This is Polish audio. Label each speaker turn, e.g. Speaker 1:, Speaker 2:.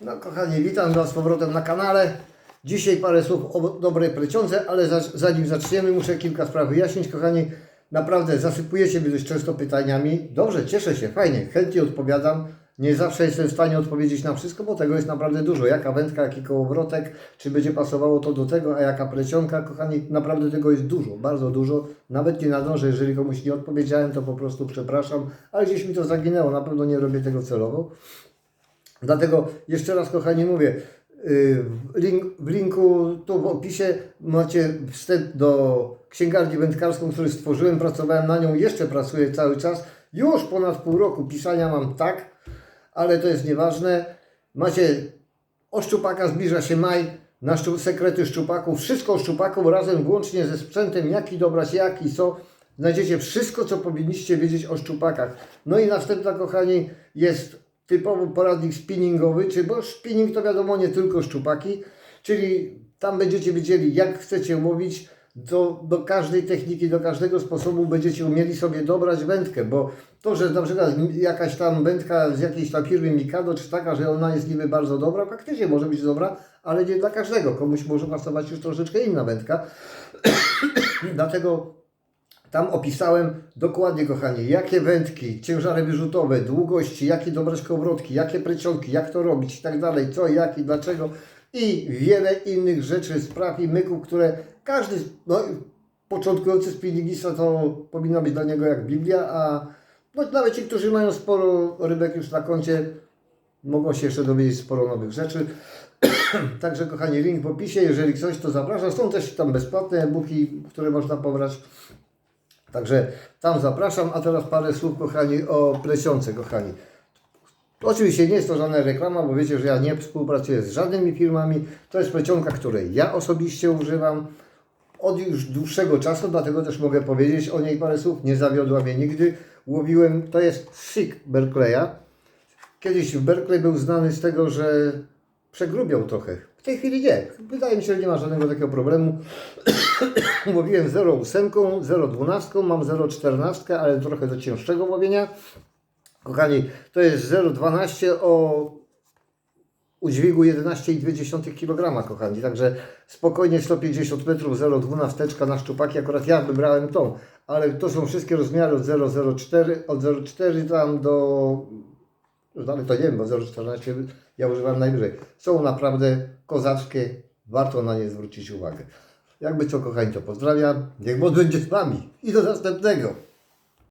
Speaker 1: No kochani, witam Was z powrotem na kanale. Dzisiaj parę słów o dobrej plecionce, ale za, zanim zaczniemy muszę kilka spraw wyjaśnić. Kochani, naprawdę zasypujecie mnie dość często pytaniami. Dobrze, cieszę się, fajnie, chętnie odpowiadam. Nie zawsze jestem w stanie odpowiedzieć na wszystko, bo tego jest naprawdę dużo. Jaka wędka, jaki kołowrotek, czy będzie pasowało to do tego, a jaka plecionka. Kochani, naprawdę tego jest dużo, bardzo dużo. Nawet nie nadążę, jeżeli komuś nie odpowiedziałem, to po prostu przepraszam, ale gdzieś mi to zaginęło, na pewno nie robię tego celowo. Dlatego jeszcze raz, kochani, mówię, w, link, w linku tu w opisie macie wstęp do księgarni wędkarską, którą stworzyłem, pracowałem na nią, jeszcze pracuję cały czas. Już ponad pół roku pisania mam tak, ale to jest nieważne. Macie o szczupaka zbliża się maj, na szczu, sekrety szczupaków, wszystko o szczupaku razem włącznie ze sprzętem, jaki dobrać, jaki co. Znajdziecie wszystko, co powinniście wiedzieć o szczupakach. No i następna, kochani, jest typowy poradnik spinningowy, czy bo spinning to wiadomo nie tylko szczupaki, czyli tam będziecie wiedzieli, jak chcecie łowić, do, do każdej techniki, do każdego sposobu będziecie umieli sobie dobrać wędkę, bo to, że na przykład jakaś tam wędka z jakiejś tam firmy Mikado, czy taka, że ona jest niby bardzo dobra, faktycznie może być dobra, ale nie dla każdego. Komuś może pasować już troszeczkę inna wędka. Dlatego tam opisałem dokładnie, kochani, jakie wędki, ciężary wyrzutowe, długości, jakie dobrać kołowrotki, jakie plecionki, jak to robić i tak dalej, co, jak i dlaczego i wiele innych rzeczy, spraw i myków, które każdy, no, początkujący spinningista to powinno być dla niego jak Biblia, a no, nawet ci, którzy mają sporo rybek już na koncie, mogą się jeszcze dowiedzieć sporo nowych rzeczy. Także kochani, link w opisie, jeżeli coś to zapraszam. Są też tam bezpłatne e-booki, które można pobrać. Także tam zapraszam, a teraz parę słów, kochani, o plesionce, kochani. Oczywiście nie jest to żadna reklama, bo wiecie, że ja nie współpracuję z żadnymi firmami. To jest plecionka, której ja osobiście używam od już dłuższego czasu, dlatego też mogę powiedzieć o niej parę słów. Nie zawiodła mnie nigdy. Łowiłem, to jest Sik Berkeleya. Kiedyś w Berkeley był znany z tego, że przegrubiał trochę. W tej chwili nie. Wydaje mi się, że nie ma żadnego takiego problemu. Łowiłem 0,8, 0,12, mam 0,14, ale trochę do cięższego łowienia. Kochani, to jest 0,12 o udźwigu 11,2 kg, kochani. Także spokojnie 150 metrów, 0,12 na szczupaki. Akurat ja wybrałem tą, ale to są wszystkie rozmiary od 0,04, od 0,4 tam do dalej to nie wiem, bo 0,14 ja używam najwyżej. Są naprawdę kozackie, warto na nie zwrócić uwagę. Jakby co, kochani, to pozdrawiam. Niech Bóg będzie z Wami i do następnego.